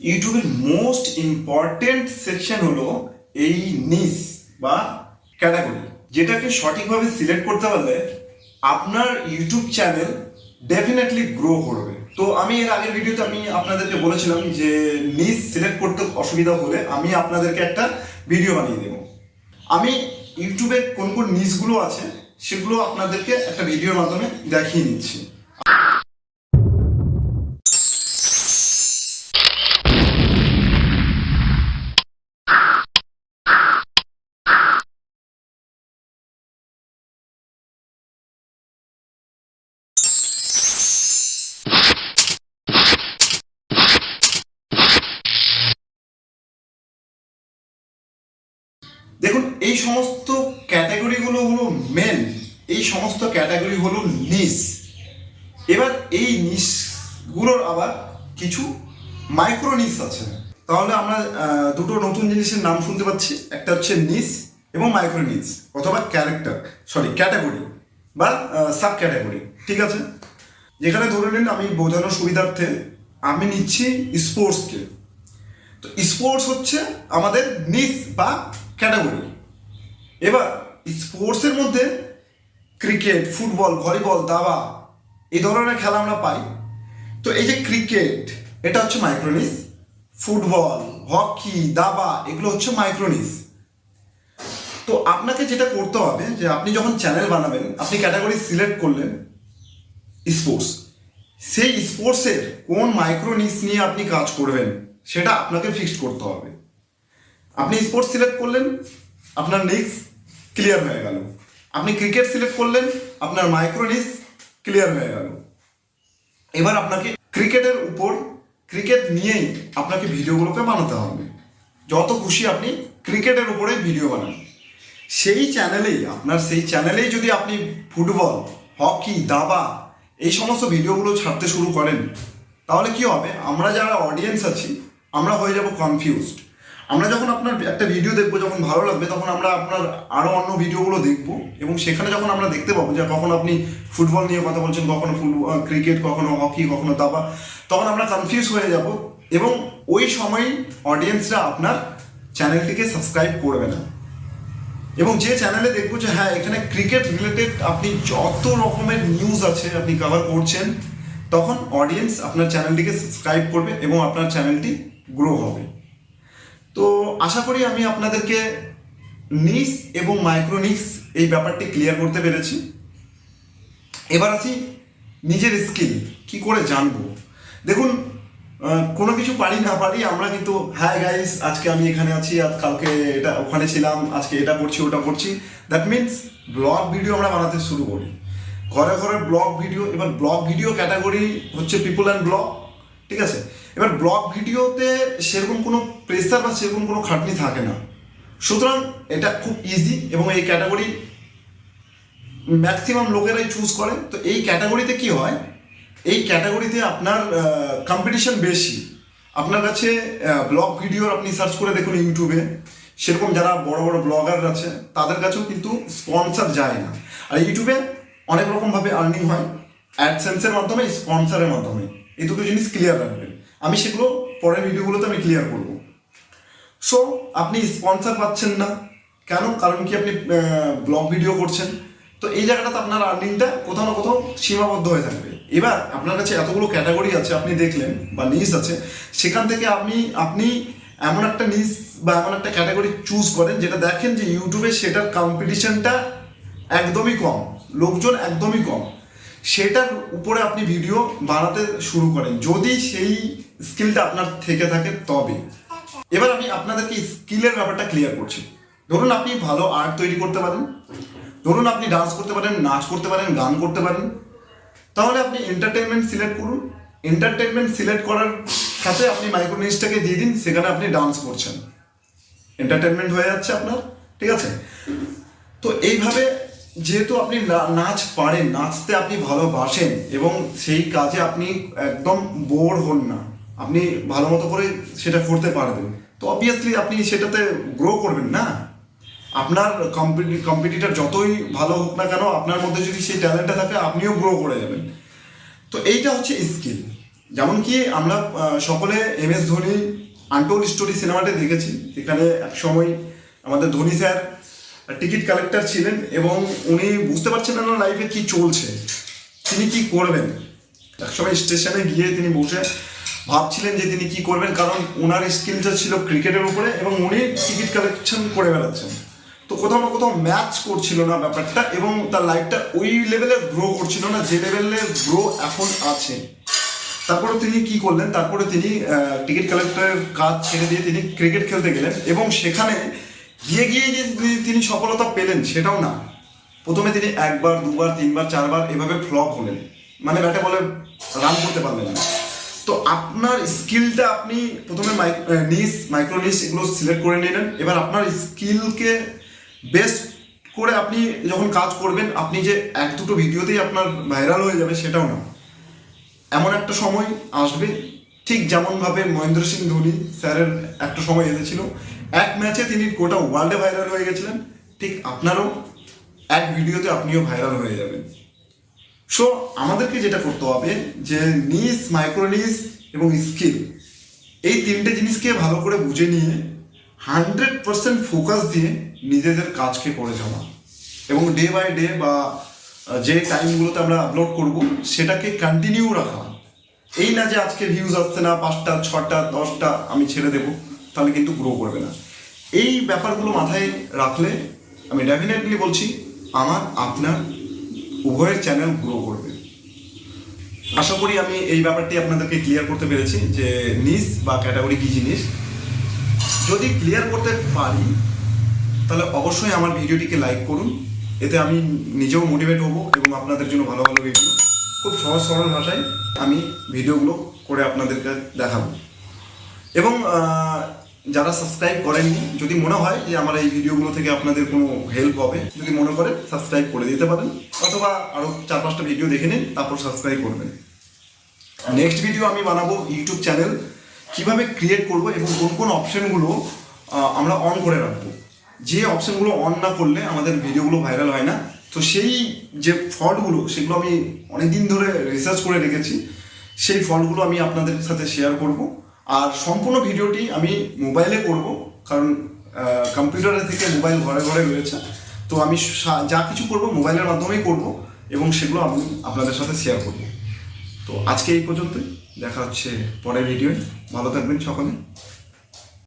ইউটিউবের most important section হলো এই নিস বা ক্যাটাগরি যেটাকে সঠিকভাবে সিলেক্ট করতে পারলে আপনার ইউটিউব চ্যানেল ডেফিনেটলি গ্রো করবে। তো আমি এর আগের ভিডিওতে আমি আপনাদেরকে বলেছিলাম যে নিস সিলেক্ট করতে অসুবিধা হলে আমি আপনাদেরকে একটা ভিডিও বানিয়ে দেবো। আমি ইউটিউবে কোন কোন নিউজগুলো আছে সেগুলো আপনাদেরকে একটা ভিডিওর মাধ্যমে দেখিয়ে নিচ্ছি। এই সমস্ত ক্যাটাগরিগুলো হলো মেন এই সমস্ত ক্যাটাগরি হলো নিস এবার এই নিসগুলোর আবার কিছু মাইক্রো নিস আছে। তাহলে আমরা দুটো নতুন জিনিসের নাম শুনতে পাচ্ছি। একটা হচ্ছে নিস এবং মাইক্রো নিস অথবা ক্যারেক্টার সরি ক্যাটাগরি বা সাব ক্যাটাগরি ঠিক আছে? যেখানে ধরে নিন আমি বোঝানোর সুবিধার্থে আমি নিচ্ছি স্পোর্টসকে তো স্পোর্টস হচ্ছে আমাদের নিস বা ক্যাটাগরি এবার স্পোর্টসের মধ্যে ক্রিকেট ফুটবল ভলিবল দাবা এই ধরনের খেলা আমরা পাই। তো এই যে ক্রিকেট এটা হচ্ছে মাইক্রোনিস ফুটবল হকি দাবা, এগুলো হচ্ছে মাইক্রোনিস তো আপনাকে যেটা করতে হবে, যে আপনি যখন চ্যানেল বানাবেন, আপনি ক্যাটাগরি সিলেক্ট করলেন স্পোর্টস সেই স্পোর্টসের কোন মাইক্রোনিস নিয়ে আপনি কাজ করবেন, সেটা আপনাকে ফিক্সড করতে হবে। আপনি স্পোর্টস সিলেক্ট করলেন, আপনার নিক্স ক্লিয়ার হয়ে গেল। আপনি ক্রিকেট সিলেক্ট করলেন, আপনার মাইক্রো নিস ক্লিয়ার হয়ে গেল। এবার আপনাকে ক্রিকেটের উপর ক্রিকেট নিয়েই আপনাকে ভিডিওগুলোকে বানাতে হবে। যত খুশি আপনি ক্রিকেটের উপরে ভিডিও বানান। সেই চ্যানেলেই আপনার সেই চ্যানেলেই যদি আপনি ফুটবল, হকি, দাবা এই সমস্ত ভিডিওগুলো ছাড়তে শুরু করেন, তাহলে কি হবে? আমরা যারা অডিয়েন্স আছি, আমরা হয়ে যাব কনফিউজড আমরা যখন আপনার একটা ভিডিও দেখব, যখন ভালো লাগবে, তখন আমরা আপনার আরও অন্য ভিডিওগুলো দেখব। এবং সেখানে যখন আমরা দেখতে পাবো যে কখন আপনি ফুটবল নিয়ে কথা বলছেন, কখনো ফুটবল ক্রিকেট কখনো হকি কখনো দাবা, তখন আমরা কনফিউজ হয়ে যাব। এবং ওই সময় অডিয়েন্সরা আপনার চ্যানেলটিকে সাবস্ক্রাইব করবে না। এবং যে চ্যানেলে দেখব যে হ্যাঁ এখানে ক্রিকেট রিলেটেড আপনি যত রকমের নিউজ আছে আপনি কভার করছেন, তখন অডিয়েন্স আপনার চ্যানেলটিকে সাবস্ক্রাইব করবে এবং আপনার চ্যানেলটি গ্রো হবে। তো আশা করি আমি আপনাদেরকে নিস এবং মাইক্রোনিক্স এই ব্যাপারটি ক্লিয়ার করতে পেরেছি। এবার আসি নিজের স্কিল, কি করে জানব? দেখুন কোনো কিছু পারি না পারি, আমরা কিন্তু হ্যাঁ গাইস আজকে আমি এখানে আছি, আজ কালকে এটা, ওখানে ছিলাম, আজকে এটা করছি, ওটা করছি। দ্যাট মিনস ব্লগ ভিডিও আমরা বানাতে শুরু করি। ঘরে ঘরে ব্লগ ভিডিও এবার ব্লগ ভিডিও ক্যাটাগরি হচ্ছে পিপল অ্যান্ড ব্লগ ঠিক আছে? এবার ব্লগ ভিডিওতে সেরকম কোনো প্রেসার বা সেরকম কোনো খাটনি থাকে না। সুতরাং এটা খুব ইজি এবং এই ক্যাটাগরি ম্যাক্সিমাম লোকেরাই চুজ করে। তো এই ক্যাটাগরিতে কি হয়? এই ক্যাটাগরিতে আপনার কম্পিটিশন বেশি। আপনার কাছে ব্লগ ভিডিও আপনি সার্চ করে দেখুন ইউটিউবে সেরকম যারা বড় বড় ব্লগার আছে, তাদের কাছেও কিন্তু স্পন্সর যায় না। আর ইউটিউবে অনেক রকমভাবে আর্নিং হয়। অ্যাডসেন্সের মাধ্যমে স্পন্সরের মাধ্যমে। এই দুটো জিনিস ক্লিয়ার রাখবেন। আমি সেগুলো পরের ভিডিওগুলোতে আমি ক্লিয়ার করব। সো আপনি স্পন্সর পাচ্ছেন না। কেন? কারণ কি আপনি ব্লগ ভিডিও করছেন। তো এই জায়গাটাতে আপনার আর্নিংটা কোথাও না কোথাও সীমাবদ্ধ হয়ে থাকবে। এবার আপনার কাছে এতগুলো ক্যাটাগরি আছে, আপনি দেখলেন, বা নিজ আছে, সেখান থেকে আপনি আপনি এমন একটা নিজ বা এমন একটা ক্যাটাগরি চুজ করেন, যেটা দেখেন যে ইউটিউবে সেটার কম্পিটিশনটা একদমই কম, লোকজন একদমই কম। সেটার উপরে আপনি ভিডিও বানাতে শুরু করেন। যদি সেই স্কিলটা আপনার থেকে থাকে তবে এবার আমি আপনাদেরকে স্কিলের ব্যাপারটা ক্লিয়ার করছি। ধরুন আপনি ভালো আর্ট তৈরি করতে পারেন। ধরুন আপনি ডান্স করতে পারেন, নাচ করতে পারেন, গান করতে পারেন। তাহলে আপনি এন্টারটেনমেন্ট সিলেক্ট করুন। এন্টারটেনমেন্ট সিলেক্ট করার সাথে আপনি মাইক্রোনিউজটাকে দিয়ে দিন, সেখানে আপনি ডান্স করছেন। এন্টারটেনমেন্ট হয়ে যাচ্ছে আপনার, ঠিক আছে? তো এইভাবে যেহেতু আপনি নাচ পারেন, নাচতে আপনি ভালোবাসেন এবং সেই কাজে আপনি একদম বোর হন না আপনি ভালো মতো করে সেটা করতে পারবেন। তো অবভিয়াসলি আপনি সেটাতে গ্রো করবেন না। আপনার কম্পিটিটার যতই ভালো হোক না কেন, আপনার মধ্যে যদি সেই ট্যালেন্টটা থাকে, আপনিও গ্রো করে যাবেন। তো এইটা হচ্ছে স্কিল যেমন কি আমরা সকলে M S Dhoni untold story সিনেমাটা দেখেছি। এখানে এক সময় আমাদের ধোনি স্যার টিকিট কালেক্টর ছিলেন এবং উনি বুঝতে পারছেন না লাইফে কি চলছে। তিনি কি করবেন? একসময় স্টেশনে গিয়ে তিনি বসে ভাবছিলেন যে তিনি কি করবেন, কারণ ওনার স্কিলটা ছিল ক্রিকেটের উপরে এবং উনি টিকিট কালেকশন করে বেড়াচ্ছেন। তো কোথাও না কোথাও ম্যাচ করছিল না ব্যাপারটা এবং তার লাইফটা ওই লেভেলে গ্রো করছিল না, যে লেভেলে গ্রো এখন আছে। তারপরে তিনি কি করলেন, তারপরে তিনি টিকিট কালেক্টরের কাজ ছেড়ে দিয়ে তিনি ক্রিকেট খেলতে গেলেন এবং সেখানে গিয়ে গিয়ে যে তিনি- সফলতা পেলেন সেটাও না। প্রথমে তিনি একবার, দুবার, তিনবার, চারবার এভাবে ফ্লপ হলেন। মানে ব্যাটে বলে রান করতে পারলেন না। তো আপনার স্কিলটা আপনি প্রথমে নিস মাইক্রো নিস এগুলো সিলেক্ট করে নিলেন। এবার আপনার স্কিলকে বেস্ট করে আপনি যখন কাজ করবেন, আপনি যে এক দুটো ভিডিওতেই আপনার ভাইরাল হয়ে যাবে সেটাও না। এমন একটা সময় আসবে, ঠিক যেমনভাবে মহেন্দ্র সিং ধোনি স্যারের একটা সময় এসেছিল। এক ম্যাচে তিনি গোটা ওয়ার্ল্ডে ভাইরাল হয়ে গেছিলেন, ঠিক আপনারও এক ভিডিওতে আপনিও ভাইরাল হয়ে যাবেন। সো আমাদেরকে যেটা করতে হবে যে নিস মাইক্রোনিস এবং স্কিল এই তিনটে জিনিসকে ভালো করে বুঝে নিয়ে হান্ড্রেড পার্সেন্ট ফোকাস দিয়ে নিজেদের কাজকে করে যাওয়া এবং ডে বাই ডে বা যে টাইমগুলোতে আমরা আপলোড করব, সেটাকে কন্টিনিউ রাখা। এই না যে আজকে ভিউজ আসছে না, পাঁচটা, ছটা, দশটা, আমি ছেড়ে দেবো, তাহলে কিন্তু গ্রো করবে না। এই ব্যাপারগুলো মাথায় রাখলে আমি ডেফিনেটলি বলছি, আমার, আপনার উভয়ের চ্যানেল গ্রো করবে। আশা করি আমি এই ব্যাপারটি আপনাদেরকে ক্লিয়ার করতে পেরেছি যে নিস বা ক্যাটাগরি কী জিনিস। যদি ক্লিয়ার করতে পারি, তাহলে অবশ্যই আমার ভিডিওটিকে লাইক করুন। এতে আমি নিজেও মোটিভেট হব এবং আপনাদের জন্য ভালো ভালো ভিডিও খুব সহজ সরল ভাষায় আমি ভিডিওগুলো করে আপনাদেরকে দেখাবো। এবং যারা সাবস্ক্রাইব করেননি, যদি মনে হয় যে আমার এই ভিডিওগুলো থেকে আপনাদের কোনো হেল্প হবে, যদি মনে করেন সাবস্ক্রাইব করে দিতে পারেন, অথবা আরও চার পাঁচটা ভিডিও দেখে নিন, তারপর সাবস্ক্রাইব করবেন। নেক্সট ভিডিও আমি বানাবো ইউটিউব চ্যানেল কীভাবে ক্রিয়েট করব এবং কোন কোন অপশনগুলো আমরা অন করে রাখব। যে অপশনগুলো অন না করলে আমাদের ভিডিওগুলো ভাইরাল হয় না। তো সেই যে ফল্টগুলো সেগুলো আমি অনেকদিন ধরে রিসার্চ করে রেখেছি, সেই ফল্টগুলো আমি আপনাদের সাথে শেয়ার করব। আর সম্পূর্ণ ভিডিওটি আমি মোবাইলে করব, কারণ কম্পিউটারের থেকে মোবাইল ঘরে ঘরে রয়েছে। তো আমি যা কিছু করব মোবাইলের মাধ্যমেই করব এবং সেগুলো আমি আপনাদের সাথে শেয়ার করব। তো আজকে এই পর্যন্তই। দেখা হচ্ছে পরের ভিডিওয়। ভালো থাকবেন সকলে।